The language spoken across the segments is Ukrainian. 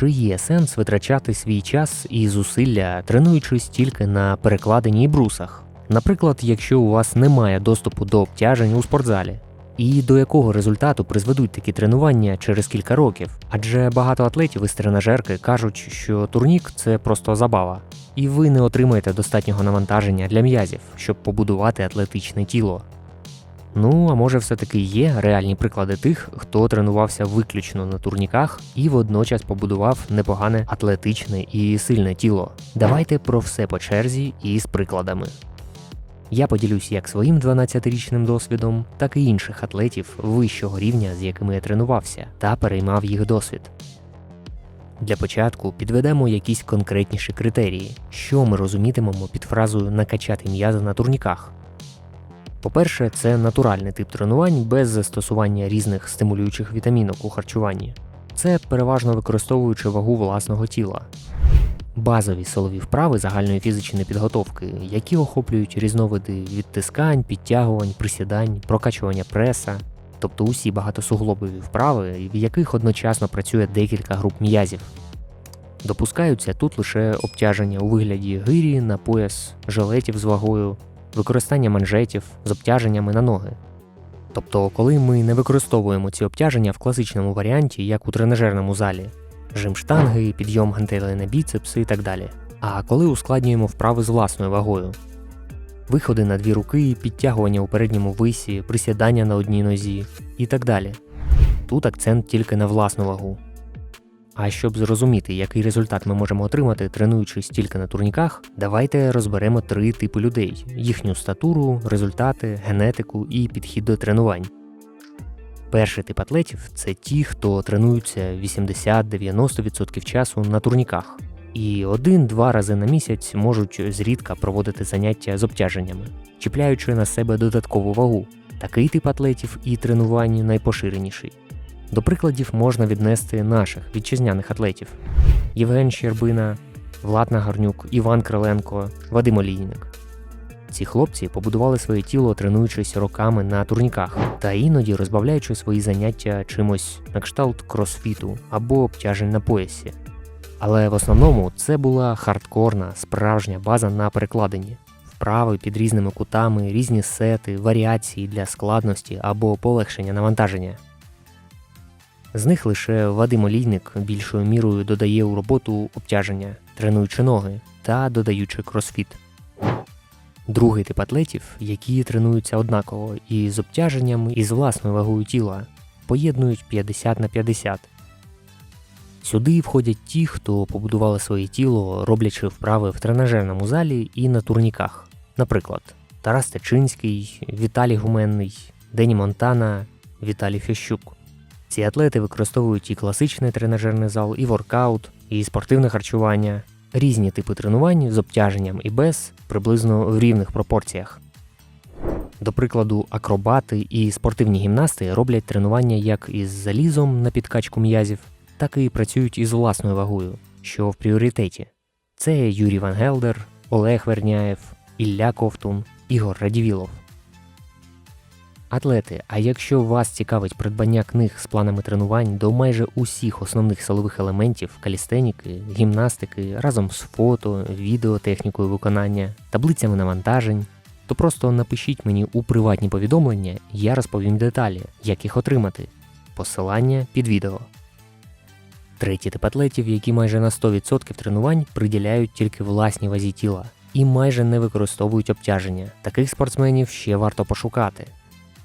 чи є сенс витрачати свій час і зусилля, тренуючись тільки на перекладині і брусах? Наприклад, якщо у вас немає доступу до обтяжень у спортзалі. І до якого результату призведуть такі тренування через кілька років? Адже багато атлетів із тренажерки кажуть, що турнік це просто забава, і ви не отримаєте достатнього навантаження для м'язів, щоб побудувати атлетичне тіло. Ну, а може, все-таки є реальні приклади тих, хто тренувався виключно на турніках і водночас побудував непогане атлетичне і сильне тіло. Давайте про все по черзі і з прикладами. Я поділюсь як своїм 12-річним досвідом, так і інших атлетів вищого рівня, з якими я тренувався, та переймав їх досвід. Для початку підведемо якісь конкретніші критерії, що ми розумітимемо під фразою накачати м'язи на турніках. По-перше, це натуральний тип тренувань без застосування різних стимулюючих вітамінок у харчуванні. Це переважно використовуючи вагу власного тіла. Базові силові вправи загальної фізичної підготовки, які охоплюють різновиди відтискань, підтягувань, присідань, прокачування преса, тобто усі багатосуглобові вправи, в яких одночасно працює декілька груп м'язів. Допускаються тут лише обтяження у вигляді гирі на пояс, жилетів з вагою, використання манжетів з обтяженнями на ноги. Тобто, коли ми не використовуємо ці обтяження в класичному варіанті, як у тренажерному залі, жим штанги, підйом гантелей на біцепси і так далі. А коли ускладнюємо вправи з власною вагою, виходи на дві руки, підтягування у передньому висі, присідання на одній нозі і так далі. Тут акцент тільки на власну вагу. А щоб зрозуміти, який результат ми можемо отримати, тренуючись тільки на турніках, давайте розберемо три типи людей: їхню статуру, результати, генетику і підхід до тренувань. Перший тип атлетів це ті, хто тренуються 80-90% часу на турніках, і один-два рази на місяць можуть зрідка проводити заняття з обтяженнями, чіпляючи на себе додаткову вагу. Такий тип атлетів і тренувань найпоширеніший. До прикладів можна віднести наших вітчизняних атлетів: Євген Щербина, Влад Нагарнюк, Іван Криленко, Вадим Олійник. Ці хлопці побудували своє тіло, тренуючись роками на турніках та іноді розбавляючи свої заняття чимось на кшталт кросфіту або обтяжень на поясі. Але в основному це була хардкорна, справжня база на перекладині, вправи під різними кутами, різні сети, варіації для складності або полегшення навантаження. З них лише Вадим Олійник більшою мірою додає у роботу обтяження, тренуючи ноги та додаючи кросфіт. Другий тип атлетів, які тренуються однаково і з обтяженням, і з власною вагою тіла, поєднують 50 на 50. Сюди входять ті, хто побудували своє тіло, роблячи вправи в тренажерному залі і на турніках. Наприклад, Тарас Течинський, Віталій Гуменний, Дені Монтана, Віталій Фіщук. Ці атлети використовують і класичний тренажерний зал, і воркаут, і спортивне харчування, різні типи тренувань з обтяженням і без приблизно в рівних пропорціях. До прикладу, акробати і спортивні гімнасти роблять тренування як із залізом на підкачку м'язів, так і працюють із власною вагою, що в пріоритеті. Це Юрій Ван Гелдер, Олег Верняєв, Ілля Ковтун, Ігор Радівілов. Атлети, а якщо вас цікавить придбання книг з планами тренувань до майже усіх основних силових елементів калістеніки, гімнастики разом з фото, відео, технікою виконання, таблицями навантажень, то просто напишіть мені у приватні повідомлення, я розповім деталі, як їх отримати. Посилання під відео. Третій тип атлетів, які майже на 100% тренувань приділяють тільки власній вазі тіла і майже не використовують обтяження. Таких спортсменів ще варто пошукати.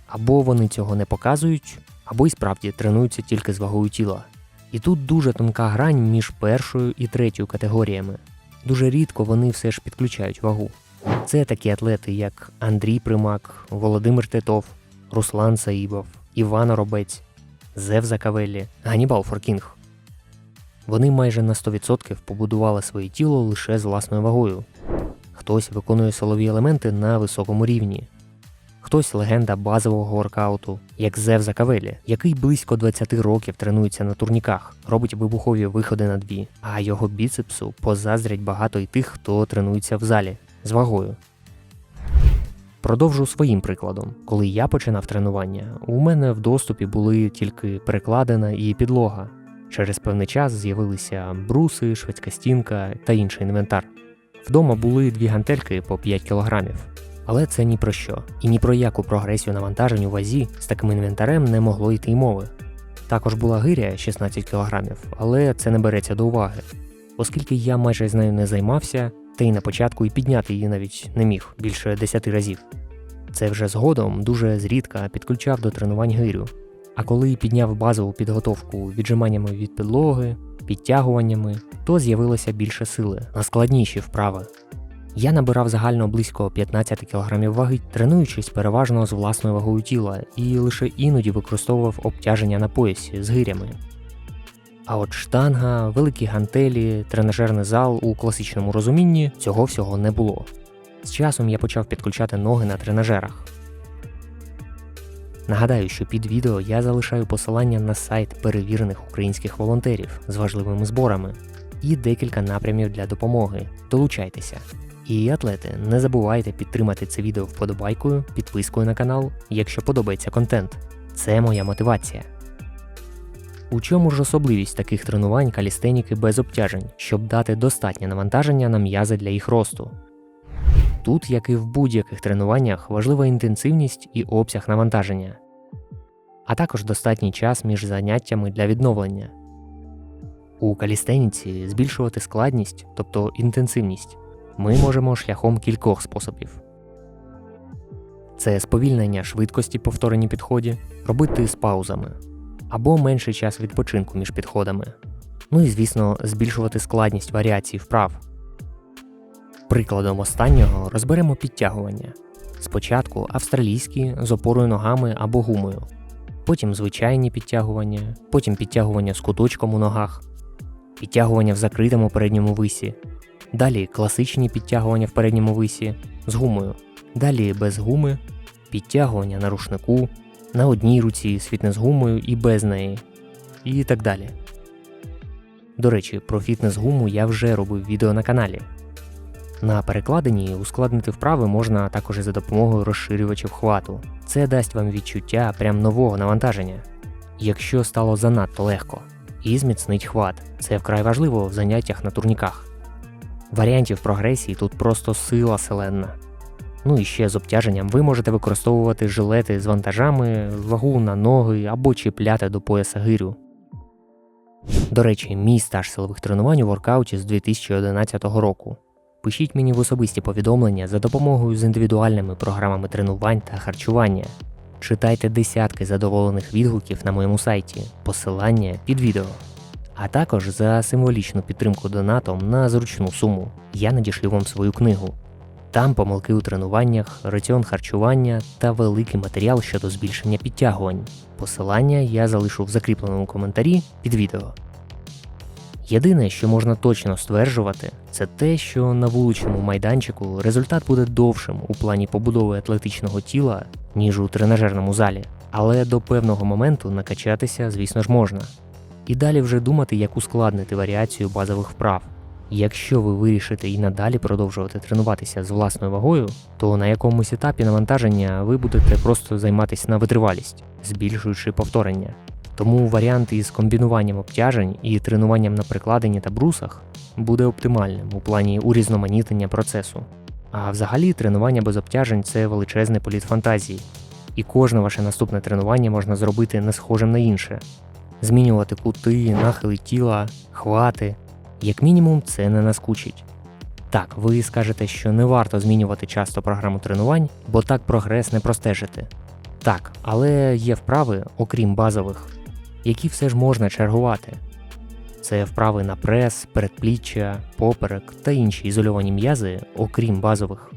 Або вони цього не показують, або й справді тренуються тільки з вагою тіла. І тут дуже тонка грань між першою і третьою категоріями. Дуже рідко вони все ж підключають вагу. Це такі атлети, як Андрій Примак, Володимир Титов, Руслан Саїбов, Іван Робець, Зев Закавеллі, Ганібал Форкінг. Вони майже на 100% побудували своє тіло лише з власною вагою. Хтось виконує силові елементи на високому рівні, Хтось легенда базового воркауту, як Зев Закавелі, який близько 20 років тренується на турніках, робить вибухові виходи на дві, а його біцепсу позаздрять багато й тих, хто тренується в залі з вагою. Продовжу своїм прикладом. Коли я починав тренування, у мене в доступі були тільки перекладина і підлога. Через певний час з'явилися бруси, шведська стінка та інший інвентар. Вдома були дві гантельки по 5 кілограмів. Але це ні про що, і ні про яку прогресію навантажень у вазі з таким інвентарем не могло йти й мови. Також була гиря 16 кілограмів, але це не береться до уваги, оскільки я майже з нею не займався, та й на початку і підняти її навіть не міг більше 10 разів. Це вже згодом дуже зрідка підключав до тренувань гирю. А коли підняв базову підготовку віджиманнями від підлоги, підтягуваннями, то з'явилося більше сили на складніші вправи. Я набирав загально близько 15 кг ваги, тренуючись переважно з власною вагою тіла, і лише іноді використовував обтяження на поясі з гирями. А от штанга, великі гантелі, тренажерний зал у класичному розумінні цього всього не було. З часом я почав підключати ноги на тренажерах. Нагадаю, що під відео я залишаю посилання на сайт перевірених українських волонтерів з важливими зборами і декілька напрямів для допомоги. Долучайтеся. І атлети, не забувайте підтримати це відео вподобайкою, підпискою на канал, якщо подобається контент. Це моя мотивація. У чому ж особливість таких тренувань калістеніки без обтяжень, щоб дати достатнє навантаження на м'язи для їх росту? Тут, як і в будь-яких тренуваннях, важлива інтенсивність і обсяг навантаження, а також достатній час між заняттями для відновлення. У калістеніці збільшувати складність, тобто інтенсивність, ми можемо шляхом кількох способів. Це сповільнення швидкості повторені підході, робити з паузами або менший час відпочинку між підходами. Ну і, звісно, збільшувати складність варіацій вправ. Прикладом останнього розберемо підтягування. Спочатку австралійські з опорою ногами або гумою, потім звичайні підтягування, потім підтягування з куточком у ногах, підтягування в закритому передньому висі, далі класичні підтягування в передньому висі з гумою, далі без гуми, підтягування на рушнику, на одній руці з фітнес-гумою і без неї, і так далі. До речі, про фітнес-гуму я вже робив відео на каналі. На перекладенні ускладнити вправи можна також і за допомогою розширювачів хвату. Це дасть вам відчуття прям нового навантаження, якщо стало занадто легко, і зміцнить хват. Це вкрай важливо в заняттях на турніках. Варіантів прогресії тут просто сила селенна. Ну і ще з обтяженням ви можете використовувати жилети з вантажами, вагу на ноги або чіпляти до пояса гирю. До речі, мій стаж силових тренувань у воркауті з 2011 року. Пишіть мені в особисті повідомлення за допомогою з індивідуальними програмами тренувань та харчування. Читайте десятки задоволених відгуків на моєму сайті, посилання під відео. А також за символічну підтримку донатом на зручну суму я надішлю вам свою книгу. Там помилки у тренуваннях, раціон харчування та великий матеріал щодо збільшення підтягувань. Посилання я залишу в закріпленому коментарі під відео. Єдине, що можна точно стверджувати, це те, що на вуличному майданчику результат буде довшим у плані побудови атлетичного тіла, ніж у тренажерному залі, але до певного моменту накачатися, звісно ж, можна. І далі вже думати, як ускладнити варіацію базових вправ. Якщо ви вирішите і надалі продовжувати тренуватися з власною вагою, то на якомусь етапі навантаження ви будете просто займатися на витривалість, збільшуючи повторення. Тому варіант із комбінуванням обтяжень і тренуванням на прикладенні та брусах буде оптимальним у плані урізноманітнення процесу. А взагалі тренування без обтяжень це величезний політ фантазії, і кожне ваше наступне тренування можна зробити не схожим на інше, змінювати кути, нахили тіла, хвати. Як мінімум, це не наскучить. Так, ви скажете, що не варто змінювати часто програму тренувань, бо так прогрес не простежити. Так, але є вправи, окрім базових, які все ж можна чергувати. Це вправи на прес, передпліччя, поперек та інші ізольовані м'язи, окрім базових.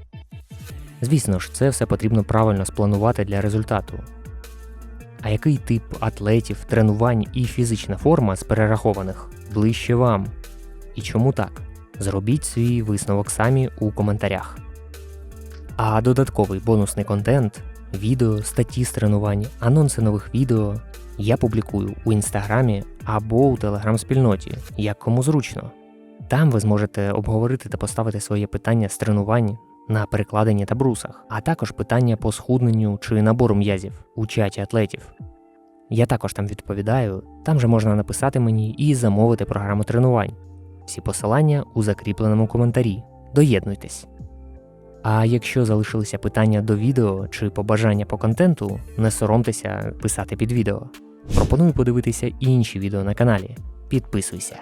Звісно ж, це все потрібно правильно спланувати для результату. А який тип атлетів, тренувань і фізична форма з перерахованих ближче вам? І чому так? Зробіть свій висновок самі у коментарях. А додатковий бонусний контент, відео, статті з тренувань, анонси нових відео я публікую у інстаграмі або у телеграм-спільноті, як кому зручно. Там ви зможете обговорити та поставити своє питання з тренувань на перекладенні та брусах, а також питання по схудненню чи набору м'язів у чаті атлетів. Я також там відповідаю, там же можна написати мені і замовити програму тренувань. Всі посилання у закріпленому коментарі. Доєднуйтесь. А якщо залишилися питання до відео чи побажання по контенту, не соромтеся писати під відео. Пропоную подивитися інші відео на каналі. Підписуйся.